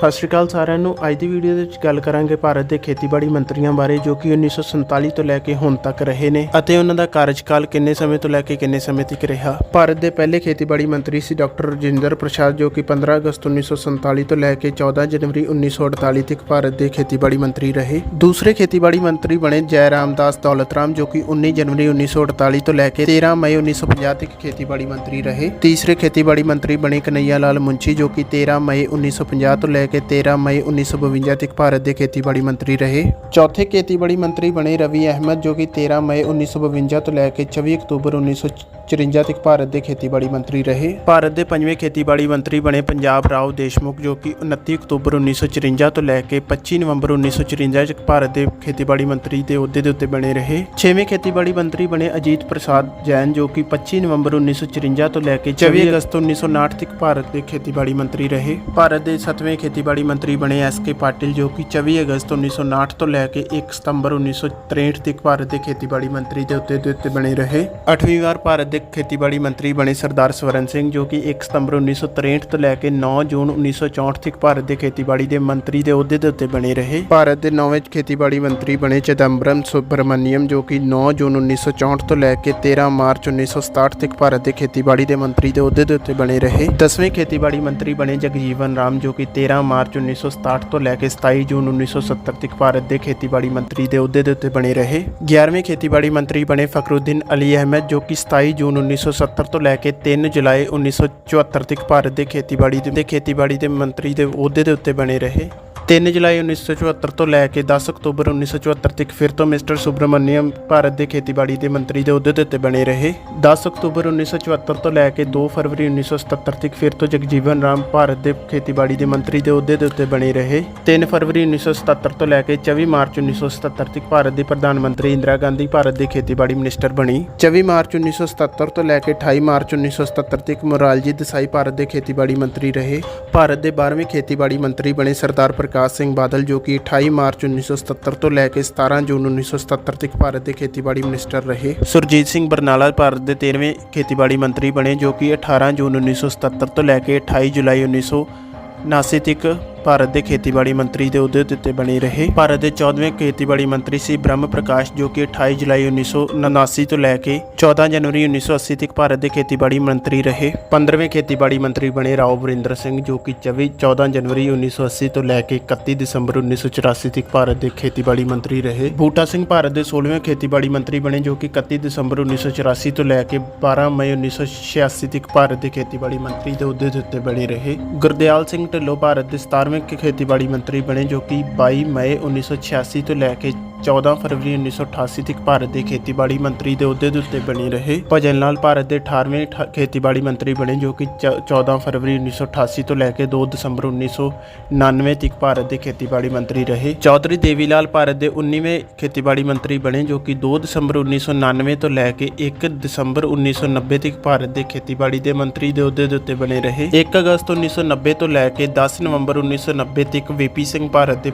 ਸਤਿ ਸ਼੍ਰੀ ਅਕਾਲ ਸਾਰਿਆਂ ਨੂੰ। ਅੱਜ ਦੀ ਵੀਡੀਓ ਦੇ ਵਿੱਚ ਗੱਲ ਕਰਾਂਗੇ ਭਾਰਤ ਦੇ ਖੇਤੀਬਾੜੀ ਮੰਤਰੀਆਂ ਬਾਰੇ ਜੋ ਕਿ 1947 ਤੋਂ ਲੈ ਕੇ ਹੁਣ ਤੱਕ ਰਹੇ ਨੇ ਅਤੇ ਉਹਨਾਂ ਦਾ ਕਾਰਜਕਾਲ ਕਿੰਨੇ ਸਮੇਂ ਤੋਂ ਲੈ ਕੇ ਕਿੰਨੇ ਸਮੇਂ ਤੱਕ ਰਿਹਾ। ਭਾਰਤ ਦੇ ਪਹਿਲੇ ਖੇਤੀਬਾੜੀ ਮੰਤਰੀ ਸੀ ਡਾਕਟਰ ਰਜਿੰਦਰ ਪ੍ਰਸਾਦ ਜੋ ਕਿ 15 ਅਗਸਤ 1947 ਤੋਂ ਲੈ ਕੇ 14 ਜਨਵਰੀ 1948 ਤੱਕ ਭਾਰਤ ਦੇ ਖੇਤੀਬਾੜੀ ਮੰਤਰੀ ਰਹੇ। ਦੂਸਰੇ ਖੇਤੀਬਾੜੀ ਮੰਤਰੀ ਬਣੇ ਜੈ ਰਾਮਦਾਸ ਦੌਲਤ ਰਾਮ ਜੋ ਕਿ 19 ਜਨਵਰੀ 1948 ਤੋਂ ਲੈ ਕੇ 13 ਮਈ 1950 ਤੱਕ ਖੇਤੀਬਾੜੀ ਮੰਤਰੀ ਰਹੇ। ਤੀਸਰੇ ਖੇਤੀਬਾੜੀ ਮੰਤਰੀ ਬਣੇ ਕਨਈਆ ਲਾਲ ਮੁੰਸ਼ੀ ਜੋ ਕਿ 13 ਮਈ 1950 ਤੋਂ ਲੈ ਕੇ 13 ਮਈ 1952 ਤੱਕ ਭਾਰਤ ਦੇ ਖੇਤੀਬਾੜੀ ਮੰਤਰੀ ਰਹੇ। ਚੌਥੇ ਖੇਤੀਬਾੜੀ ਮੰਤਰੀ ਬਣੇ ਰਵੀ ਅਹਿਮਦ, ਜੋ ਕਿ 13 ਮਈ 1952 ਤੋਂ ਲੈ ਕੇ 24 ਅਕਤੂਬਰ 1954 ਤੱਕ ਭਾਰਤ ਦੇ ਖੇਤੀਬਾੜੀ ਮੰਤਰੀ ਰਹੇ। ਭਾਰਤ ਦੇ ਪੰਜਵੇਂ ਖੇਤੀਬਾੜੀ ਮੰਤਰੀ ਬਣੇ ਪੰਜਾਬ ਰਾਓ ਦੇਸ਼ਮੁਖ ਜੋ ਕਿ 29 ਅਕਤੂਬਰ 1954 ਤੋਂ ਲੈ ਕੇ 25 ਨਵੰਬਰ 1954 ਤੱਕ ਭਾਰਤ ਦੇ ਖੇਤੀਬਾੜੀ ਮੰਤਰੀ ਦੇ ਅਹੁਦੇ ਦੇ ਉੱਤੇ ਬਣੇ ਰਹੇ। ਛੇਵੇਂ ਖੇਤੀਬਾੜੀ ਮੰਤਰੀ ਬਣੇ ਅਜੀਤ ਪ੍ਰਸਾਦ ਜੈਨ ਜੋ ਕਿ 25 ਨਵੰਬਰ 1954 ਤੋਂ ਲੈ ਕੇ 24 ਅਗਸਤ 1959 ਤੱਕ ਭਾਰਤ ਦੇ ਖੇਤੀਬਾੜੀ ਮੰਤਰੀ ਰਹੇ। ਭਾਰਤ ਦੇ ਸੱਤਵੇਂ ਖੇਤੀਬਾੜੀ ਮੰਤਰੀ ਬਣੇ ਐਸ ਕੇ ਪਾਟਿਲ ਜੋ ਕਿ 24 ਅਗਸਤ 1959 ਤੋਂ ਲੈ ਕੇ 1 ਸਤੰਬਰ 1963 ਤੱਕ ਭਾਰਤ ਦੇ ਖੇਤੀਬਾੜੀ ਮੰਤਰੀ ਦੇ ਉੱਤੇ ਦੇ ਉੱਤੇ ਬਣੇ ਰਹੇ। ਅੱਠਵੀਂ ਵਾਰ ਭਾਰਤ ਦੇ ਸਾਬਕ ਖੇਤੀਬਾੜੀ ਮੰਤਰੀ ਬਣੇ ਸਰਦਾਰ ਸਵਰਨ ਸਿੰਘ, ਜੋ ਕਿ 1 ਸਤੰਬਰ 1963 ਤੋਂ ਲੈ ਕੇ 9 ਜੂਨ 1964 ਤੱਕ ਭਾਰਤ ਦੇ ਖੇਤੀਬਾੜੀ ਦੇ ਮੰਤਰੀ ਦੇ ਅਹੁਦੇ ਦੇ ਉੱਤੇ ਬਣੇ ਰਹੇ। ਭਾਰਤ ਦੇ ਨੌਵੇਂ ਖੇਤੀਬਾੜੀ ਮੰਤਰੀ ਬਣੇ ਚਿਦੰਬਰਮ ਸੁਬਰਮਨੀਅਮ, ਜੋ ਕਿ 9 ਜੂਨ 1964 ਤੋਂ ਲੈ ਕੇ 13 ਮਾਰਚ 1967 ਤੱਕ ਭਾਰਤ ਦੇ ਖੇਤੀਬਾੜੀ ਦੇ ਮੰਤਰੀ ਦੇ ਅਹੁਦੇ ਦੇ ਉੱਤੇ ਬਣੇ ਰਹੇ। 10ਵੇਂ ਖੇਤੀਬਾੜੀ ਮੰਤਰੀ ਬਣੇ ਜਗਜੀਵਨ ਰਾਮ, ਜੋ ਕਿ 13 ਮਾਰਚ 1967 ਤੋਂ ਲੈ ਕੇ 27 ਜੂਨ 1970 ਤੱਕ ਭਾਰਤ ਦੇ ਖੇਤੀਬਾੜੀ ਮੰਤਰੀ ਦੇ ਅਹੁਦੇ ਦੇ ਉੱਤੇ ਬਣੇ ਰਹੇ। 11ਵੇਂ ਖੇਤੀਬਾੜੀ ਮੰਤਰੀ ਬਣੇ ਫਖਰੁਦੀਨ ਅਲੀ ਅਹਿਮਦ, ਜੋ ਕਿ 27 ਜੂਨ 1970 ਤੋਂ ਲੈ ਕੇ 3 ਜੁਲਾਈ 1974 ਤੱਕ ਭਾਰਤ ਦੇ ਖੇਤੀਬਾੜੀ ਦੇ ਖੇਤੀਬਾੜੀ ਦੇ ਮੰਤਰੀ ਦੇ ਅਹੁਦੇ ਦੇ ਉੱਤੇ ਬਣੇ ਰਹੇ। 3 ਜੁਲਾਈ 1974 ਤੋਂ ਲੈ ਕੇ 10 ਅਕਤੂਬਰ 1974 ਤੱਕ ਫਿਰ ਤੋਂ ਮਿਸਟਰ ਸੁਬਰਮਨਿਅਮ ਭਾਰਤ ਦੇ ਖੇਤੀਬਾੜੀ ਦੇ ਮੰਤਰੀ ਦੇ ਅਹੁਦੇ ਦੇ ਉੱਤੇ ਬਣੇ ਰਹੇ। 10 ਅਕਤੂਬਰ 1974 ਤੋਂ ਲੈ ਕੇ 2 ਫਰਵਰੀ 1977 ਤੱਕ ਫਿਰ ਤੋਂ ਜਗਜੀਵਨ ਰਾਮ ਭਾਰਤ ਦੇ ਖੇਤੀਬਾੜੀ ਦੇ ਮੰਤਰੀ ਦੇ ਅਹੁਦੇ ਦੇ ਉੱਤੇ ਬਣੇ ਰਹੇ। 3 ਫਰਵਰੀ 1977 ਤੋਂ ਲੈ ਕੇ 24 ਮਾਰਚ 1977 ਤੱਕ ਭਾਰਤ ਦੀ ਪ੍ਰਧਾਨ ਮੰਤਰੀ ਇੰਦਰਾ ਗਾਂਧੀ ਭਾਰਤ ਦੇ ਖੇਤੀਬਾੜੀ ਮਿਨਿਸਟਰ ਬਣੀ। 24 ਮਾਰਚ 1977 ਤੋਂ ਲੈ ਕੇ 28 ਮਾਰਚ 1977 ਤੱਕ ਮੋਰਾਲਜੀ ਦੇਸਾਈ ਭਾਰਤ ਦੇ ਖੇਤੀਬਾੜੀ ਮੰਤਰੀ ਰਹੇ। ਭਾਰਤ ਦੇ 12ਵੇਂ ਖੇਤੀਬਾੜੀ ਮੰਤਰੀ ਬਣੇ ਸਰਦਾਰ ਪ੍ਰਕਾਸ਼ ਪ੍ਰਕਾਸ਼ ਸਿੰਘ ਬਾਦਲ ਜੋ ਕਿ 28 ਮਾਰਚ 1977 ਤੋਂ ਲੈ ਕੇ 17 ਜੂਨ 1977 ਤੱਕ ਭਾਰਤ ਦੇ ਖੇਤੀਬਾੜੀ ਮਿਨਿਸਟਰ ਰਹੇ। ਸੁਰਜੀਤ ਸਿੰਘ ਬਰਨਾਲਾ ਭਾਰਤ ਦੇ 13ਵੇਂ ਖੇਤੀਬਾੜੀ ਮੰਤਰੀ ਬਣੇ ਜੋ ਕਿ 18 ਜੂਨ 1977 ਤੋਂ ਲੈ ਕੇ 28 ਜੁਲਾਈ 1979 ਤੱਕ ਭਾਰਤ ਦੇ ਖੇਤੀਬਾੜੀ ਮੰਤਰੀ ਦੇ ਅਹੁਦੇ ਦੇ ਉੱਤੇ ਬਣੇ ਰਹੇ। ਭਾਰਤ ਦੇ 14ਵੇਂ ਖੇਤੀਬਾੜੀ ਮੰਤਰੀ ਸੀ ਬ੍ਰਹਮ ਪ੍ਰਕਾਸ਼, ਜੋ ਕਿ 28 ਜੁਲਾਈ 1979 ਤੋਂ ਲੈ ਕੇ 14 ਜਨਵਰੀ 1980 ਤੱਕ ਭਾਰਤ ਦੇ ਖੇਤੀਬਾੜੀ ਮੰਤਰੀ ਰਹੇ। 15ਵੇਂ ਖੇਤੀਬਾੜੀ ਮੰਤਰੀ ਬਣੇ ਰਾਓ ਵਰਿੰਦਰ ਸਿੰਘ, ਜੋ ਕਿ 24 14 ਜਨਵਰੀ 1980 ਤੋਂ ਲੈ ਕੇ 31 ਦਸੰਬਰ 1984 ਤੱਕ ਭਾਰਤ ਦੇ ਖੇਤੀਬਾੜੀ ਮੰਤਰੀ ਰਹੇ। ਬੂਟਾ ਸਿੰਘ ਭਾਰਤ ਦੇ 16ਵੇਂ ਖੇਤੀਬਾੜੀ ਮੰਤਰੀ ਬਣੇ, ਜੋ ਕਿ 31 ਦਸੰਬਰ 1984 ਤੋਂ ਲੈ ਕੇ 12 ਮਈ 1986 ਤੱਕ ਭਾਰਤ ਦੇ ਖੇਤੀਬਾੜੀ ਮੰਤਰੀ ਦੇ ਅਹੁਦੇ ਦੇ ਉੱਤੇ ਬਣੇ ਰਹੇ। ਗੁਰਦਿਆਲ ਸਿੰਘ ਢਿੱਲੋਂ ਭਾਰਤ ਦੇ 17ਵੇਂ ਖੇਤੀਬਾੜੀ ਮੰਤਰੀ ਬਣੇ ਜੋ ਕਿ 22 ਮਈ 1986 ਤੋਂ ਲੈ ਕੇ 14 ਫਰਵਰੀ 1988 ਤੱਕ ਭਾਰਤ ਦੇ ਖੇਤੀਬਾੜੀ ਮੰਤਰੀ ਦੇ ਅਹੁਦੇ ਦੇ ਉੱਤੇ ਬਣੇ ਰਹੇ। ਭਜਨ ਲਾਲ ਭਾਰਤ ਦੇ 18ਵੇਂ ਠ- ਖੇਤੀਬਾੜੀ ਮੰਤਰੀ ਬਣੇ ਜੋ ਕਿ ਚ- 14 ਫਰਵਰੀ 1988 ਤੋਂ ਲੈ ਕੇ 2 ਦਸੰਬਰ 1999 ਤੱਕ ਭਾਰਤ ਦੇ ਖੇਤੀਬਾੜੀ ਮੰਤਰੀ ਰਹੇ। ਚੌਧਰੀ ਦੇਵੀ ਲਾਲ ਭਾਰਤ ਦੇ 19ਵੇਂ ਖੇਤੀਬਾੜੀ ਮੰਤਰੀ ਬਣੇ ਜੋ ਕਿ 2 ਦਸੰਬਰ 1999 ਤੋਂ ਲੈ ਕੇ 1 ਦਸੰਬਰ 1990 ਤੱਕ ਭਾਰਤ ਦੇ ਖੇਤੀਬਾੜੀ ਦੇ ਮੰਤਰੀ ਦੇ ਅਹੁਦੇ ਦੇ ਉੱਤੇ ਬਣੇ ਰਹੇ। 1 ਅਗਸਤ 1990 ਤੋਂ ਲੈ ਕੇ 10 ਨਵੰਬਰ 1990 ਤੱਕ ਵੀਪੀ ਸਿੰਘ ਭਾਰਤ ਦੇ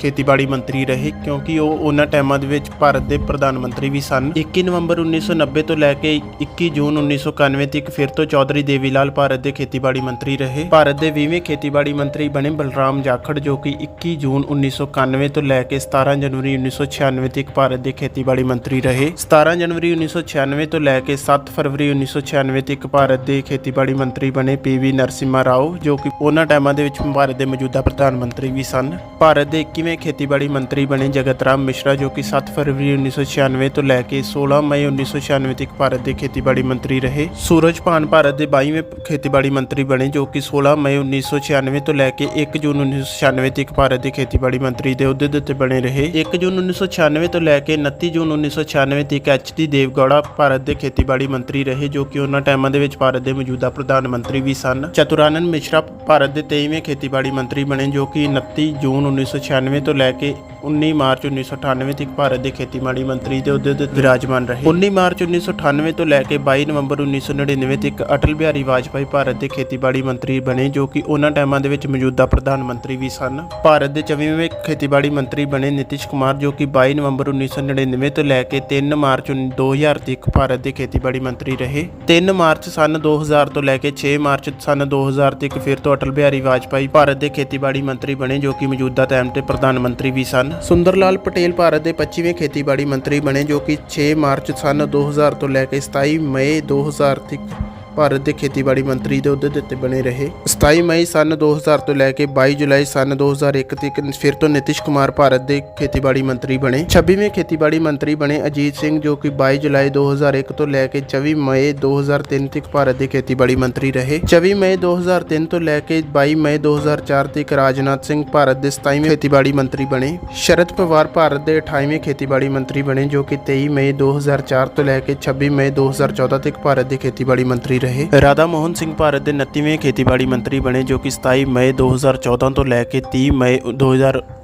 ਖੇਤੀਬਾੜੀ ਮੰਤਰੀ ਰਹੇ ਕਿਉਂਕਿ ਉਹ ਉਹਨਾਂ ਟਾਈਮਾਂ ਦੇ ਵਿੱਚ ਭਾਰਤ ਦੇ ਪ੍ਰਧਾਨ ਮੰਤਰੀ ਵੀ ਸਨ। 21 ਨਵੰਬਰ 1990 ਤੋਂ ਲੈ ਕੇ 21 ਜੂਨ 1991 ਤੱਕ ਫਿਰ ਤੋਂ ਚੌਧਰੀ ਦੇਵੀ ਲਾਲ ਭਾਰਤ ਦੇ ਖੇਤੀਬਾੜੀ ਮੰਤਰੀ ਰਹੇ। ਭਾਰਤ ਦੇ 20ਵੇਂ ਖੇਤੀਬਾੜੀ ਮੰਤਰੀ ਬਣੇ ਬਲਰਾਮ ਜਾਖੜ ਜੋ ਕਿ 21 ਜੂਨ 1991 ਤੋਂ ਲੈ ਕੇ 17 ਜਨਵਰੀ 1996 ਤੱਕ ਭਾਰਤ ਦੇ ਖੇਤੀਬਾੜੀ ਮੰਤਰੀ ਰਹੇ। 17 ਜਨਵਰੀ 1996 ਤੋਂ ਲੈ ਕੇ 7 ਫਰਵਰੀ 1996 ਤੱਕ ਭਾਰਤ ਦੇ ਖੇਤੀਬਾੜੀ ਮੰਤਰੀ ਬਣੇ ਪੀਵੀ ਨਰਸਿਮਹਾ ਰਾਓ ਜੋ ਕਿ ਉਹਨਾਂ ਟਾਈਮਾਂ ਦੇ ਵਿੱਚ ਭਾਰਤ ਦੇ ਮੌਜੂਦਾ ਪ੍ਰਧਾਨ ਮੰਤਰੀ ਵੀ ਸਨ। ਭਾਰਤ ਦੇ 21ਵੇਂ ਖੇਤੀਬਾੜੀ ਮੰਤਰੀ ਬਣੇ ਜਗਤ ਰਾਮ ਮਿਸ਼ਰਾ ਜੋ ਕਿ 7 ਫਰਵਰੀ 1996 ਤੋਂ ਲੈ ਕੇ 16 ਮਈ 1996 ਤੱਕ ਭਾਰਤ ਦੇ ਖੇਤੀਬਾੜੀ ਮੰਤਰੀ ਰਹੇ। ਸੂਰਜ ਭਾਨ ਭਾਰਤ ਦੇ 22ਵੇਂ ਖੇਤੀਬਾੜੀ ਮੰਤਰੀ ਬਣੇ ਜੋ ਕਿ 16 ਮਈ 1996 ਤੋਂ ਲੈ ਕੇ 1 ਜੂਨ 1996 ਤੱਕ ਭਾਰਤ ਦੇ ਖੇਤੀਬਾੜੀ ਮੰਤਰੀ ਦੇ ਅਹੁਦੇ ਦੇ ਉੱਤੇ ਬਣੇ ਰਹੇ। 1 ਜੂਨ 1996 ਤੋਂ ਲੈ ਕੇ 29 ਜੂਨ 1996 ਤੱਕ ਐਚਡੀ ਦੇਵਗੌੜਾ ਭਾਰਤ ਦੇ ਖੇਤੀਬਾੜੀ ਮੰਤਰੀ ਰਹੇ ਜੋ ਕਿ ਉਹਨਾਂ ਟਾਈਮਾਂ ਦੇ ਵਿੱਚ ਭਾਰਤ ਦੇ ਮੌਜੂਦਾ ਪ੍ਰਧਾਨ ਮੰਤਰੀ ਵੀ ਸਨ। ਚਤੁਰਾਨੰਦ ਮਿਸ਼ਰਾ ਭਾਰਤ ਦੇ 23ਵੇਂ ਖੇਤੀਬਾੜੀ ਮੰਤਰੀ ਬਣੇ ਜੋ ਕਿ 29 ਜੂਨ 1996 ਤੋਂ ਲੈ ਕੇ 19 ਮਾਰਚ 1998 1998 ਤੱਕ ਭਾਰਤ ਦੇ ਖੇਤੀਬਾੜੀ ਮੰਤਰੀ ਦੇ ਅਹੁਦੇ ਤੇ ਵਿਰਾਜਮਾਨ ਰਹੇ। 19 ਮਾਰਚ 1998 ਤੋਂ ਲੈ ਕੇ 22 ਨਵੰਬਰ 1999 ਤੱਕ ਅਟਲ ਬਿਹਾਰੀ ਵਾਜਪਾਈ ਭਾਰਤ ਦੇ ਖੇਤੀਬਾੜੀ ਮੰਤਰੀ ਬਣੇ, ਜੋ ਕਿ ਉਹਨਾਂ ਟਾਈਮਾਂ ਦੇ ਵਿੱਚ ਮੌਜੂਦਾ ਪ੍ਰਧਾਨ ਮੰਤਰੀ ਵੀ ਸਨ। ਭਾਰਤ ਦੇ 24ਵੇਂ ਖੇਤੀਬਾੜੀ ਮੰਤਰੀ ਬਣੇ ਨਿਤਿਸ਼ ਕੁਮਾਰ, ਜੋ ਕਿ 22 ਨਵੰਬਰ 1999 ਤੋਂ ਲੈ ਕੇ 3 ਮਾਰਚ 2000 ਤੱਕ ਭਾਰਤ ਦੇ ਖੇਤੀਬਾੜੀ ਮੰਤਰੀ ਰਹੇ। 3 ਮਾਰਚ ਸਨ 2000 ਤੋਂ ਲੈ ਕੇ 6 ਮਾਰਚ ਸਨ 2000 ਤੱਕ ਫਿਰ ਤੋਂ ਅਟਲ ਬਿਹਾਰੀ ਵਾਜਪਾਈ ਭਾਰਤ ਦੇ ਖੇਤੀਬਾੜੀ ਮੰਤਰੀ ਬਣੇ, ਜੋ ਕਿ ਮੌਜੂਦਾ ਟਾਈਮ ਤੇ ਪ੍ਰਧਾਨ ਮੰਤਰੀ ਵੀ ਸਨ। ਸੁੰਦਰ ਲਾਲ ਪਟੇਲ ਭਾਰਤ ਦੇ 25ਵੇਂ ਖੇਤੀਬਾੜੀ ਮੰਤਰੀ ਬਣੇ ਜੋ ਕਿ 6 ਮਾਰਚ ਸਨ 2000 ਤੋਂ ਲੈ ਕੇ 27 ਮਈ 2000 ਤੱਕ ਭਾਰਤ ਦੇ ਖੇਤੀਬਾੜੀ ਮੰਤਰੀ ਦੇ ਅਹੁਦੇ ਦੇ ਉੱਤੇ ਬਣੇ ਰਹੇ। 27 ਮਈ ਸਨ 2000 ਤੋਂ ਲੈ ਕੇ 22 ਜੁਲਾਈ ਸਨ 2001 ਤੱਕ ਫਿਰ ਤੋਂ ਨਿਤਿਸ਼ ਕੁਮਾਰ ਭਾਰਤ ਦੇ ਖੇਤੀਬਾੜੀ ਮੰਤਰੀ ਬਣੇ। 26ਵੇਂ ਖੇਤੀਬਾੜੀ ਮੰਤਰੀ ਬਣੇ ਅਜੀਤ ਸਿੰਘ ਜੋ ਕਿ 22 ਜੁਲਾਈ 2001 ਤੋਂ ਲੈ ਕੇ 24 ਮਈ 2003 ਤੱਕ ਭਾਰਤ ਦੇ ਖੇਤੀਬਾੜੀ ਮੰਤਰੀ ਰਹੇ। 24 ਮਈ 2003 ਤੋਂ ਲੈ ਕੇ 22 ਮਈ 2004 ਤੱਕ ਰਾਜਨਾਥ ਸਿੰਘ ਭਾਰਤ ਦੇ 27ਵੇਂ ਖੇਤੀਬਾੜੀ ਮੰਤਰੀ ਬਣੇ। ਸ਼ਰਦ ਪਵਾਰ ਭਾਰਤ ਦੇ 28ਵੇਂ ਖੇਤੀਬਾੜੀ ਮੰਤਰੀ ਬਣੇ ਜੋ ਕਿ 23 ਮਈ 2004 ਤੋਂ ਲੈ ਕੇ 26 ਮਈ 2014 ਤੱਕ ਭਾਰਤ ਦੇ ਖੇਤੀਬਾੜੀ ਮੰਤਰੀ ਰਹੇ। ਰਾਧਾ ਮੋਹਨ ਸਿੰਘ ਭਾਰਤ ਦੇ 29ਵੇਂ ਖੇਤੀਬਾੜੀ ਮੰਤਰੀ ਬਣੇ ਜੋ ਕਿ 27 ਮਈ 2014 ਤੋਂ ਲੈ ਕੇ 30 ਮਈ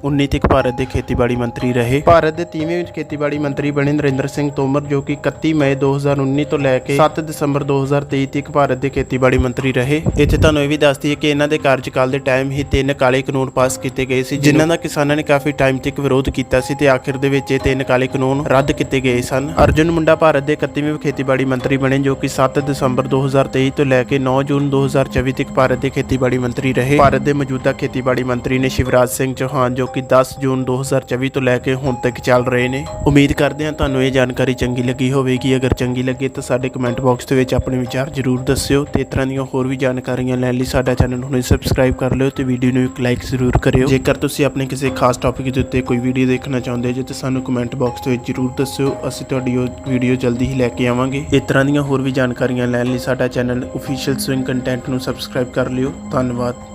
2019 ਤੱਕ ਭਾਰਤ ਦੇ ਖੇਤੀਬਾੜੀ ਮੰਤਰੀ ਰਹੇ। ਭਾਰਤ ਦੇ 30ਵੇਂ ਖੇਤੀਬਾੜੀ ਮੰਤਰੀ ਬਣੇ ਨਰਿੰਦਰ ਸਿੰਘ ਤੋਮਰ ਜੋ ਕਿ 31 ਮਈ 2019 ਤੋਂ ਲੈ ਕੇ 7 ਦਸੰਬਰ 2023 ਤੱਕ ਭਾਰਤ ਦੇ ਖੇਤੀਬਾੜੀ ਮੰਤਰੀ ਰਹੇ। ਇੱਥੇ ਤੁਹਾਨੂੰ ਇਹ ਵੀ ਦੱਸ ਦਈਏ ਕਿ ਇਹਨਾਂ ਦੇ ਕਾਰਜਕਾਲ ਦੇ ਟਾਈਮ ਹੀ ਤਿੰਨ ਕਾਲੇ ਕਾਨੂੰਨ ਪਾਸ ਕੀਤੇ ਗਏ ਸੀ ਜਿਨ੍ਹਾਂ ਦਾ ਕਿਸਾਨਾਂ ਨੇ ਕਾਫੀ ਟਾਈਮ ਤੱਕ ਵਿਰੋਧ ਕੀਤਾ ਸੀ ਤੇ ਆਖਿਰ ਦੇ ਵਿੱਚ ਇਹ ਤਿੰਨ ਕਾਲੇ ਕਾਨੂੰਨ ਰੱਦ ਕੀਤੇ ਗਏ ਸਨ। ਅਰਜੁਨ ਮੁੰਡਾ ਭਾਰਤ ਦੇ 31ਵੇਂ ਖੇਤੀਬਾੜੀ ਮੰਤਰੀ ਬਣੇ ਜੋ ਕਿ 7 ਦਸੰਬਰ 2023 ਤੋਂ ਲੈ ਕੇ 9 ਜੂਨ 2024 ਤੱਕ ਭਾਰਤ ਦੇ ਖੇਤੀਬਾੜੀ ਮੰਤਰੀ ਰਹੇ। ਭਾਰਤ ਦੇ ਮੌਜੂਦਾ ਖੇਤੀਬਾੜੀ ਮੰਤਰੀ ਨੇ ਸ਼ਿਵਰਾਜ ਸਿੰਘ ਚੌਹਾਨ ਜੋ ਕਿ 10 ਜੂਨ 2024 ਤੋਂ ਲੈ ਕੇ ਹੁਣ ਤੱਕ ਚੱਲ ਰਹੇ ਨੇ। ਉਮੀਦ ਕਰਦੇ ਹਾਂ ਤੁਹਾਨੂੰ ਇਹ ਜਾਣਕਾਰੀ ਚੰਗੀ ਲੱਗੀ ਹੋਵੇਗੀ। ਅਗਰ ਚੰਗੀ ਲੱਗੇ ਤਾਂ ਸਾਡੇ ਕਮੈਂਟ ਬਾਕਸ ਦੇ ਵਿੱਚ ਆਪਣੇ ਵਿਚਾਰ ਜ਼ਰੂਰ ਦੱਸਿਓ ਤੇ ਇਸ ਤਰ੍ਹਾਂ ਦੀਆਂ ਹੋਰ ਵੀ ਜਾਣਕਾਰੀਆਂ ਲੈਣ ਲਈ ਸਾਡਾ ਚੈਨਲ ਹੁਣੇ ਸਬਸਕ੍ਰਾਈਬ ਕਰ ਲਿਓ ਤੇ ਵੀਡੀਓ ਨੂੰ ਇੱਕ ਲਾਈਕ ਜ਼ਰੂਰ ਕਰਿਓ। ਜੇਕਰ ਤੁਸੀਂ ਆਪਣੇ ਕਿਸੇ ਖਾਸ ਟੌਪਿਕ ਦੇ ਉੱਤੇ ਕੋਈ ਵੀਡੀਓ ਦੇਖਣਾ ਚਾਹੁੰਦੇ ਜੇ ਤਾਂ ਸਾਨੂੰ ਕਮੈਂਟ ਬਾਕਸ ਦੇ ਵਿੱਚ ਜ਼ਰੂਰ ਦੱਸਿਓ। ਅਸੀਂ ਤੁਹਾਡੀ ਉਹ ਵੀਡੀਓ ਜਲਦੀ ਹੀ ਲੈ ਕੇ ਆਵਾਂਗੇ। ਇਸ ਤਰ੍ਹਾਂ ਦੀਆਂ ਹੋਰ ਵੀ ਜਾਣਕਾਰੀਆਂ ਲੈਣ ਲਈ ਸਾਡਾ ਚੈਨਲ ਅਫੀਸ਼ੀਅਲ ਸਵਿੰਗ ਕੰਟੈਂਟ ਨੂੰ ਸਬਸਕ੍ਰਾਈਬ ਕਰ ਲਿਓ। ਧੰਨਵਾਦ।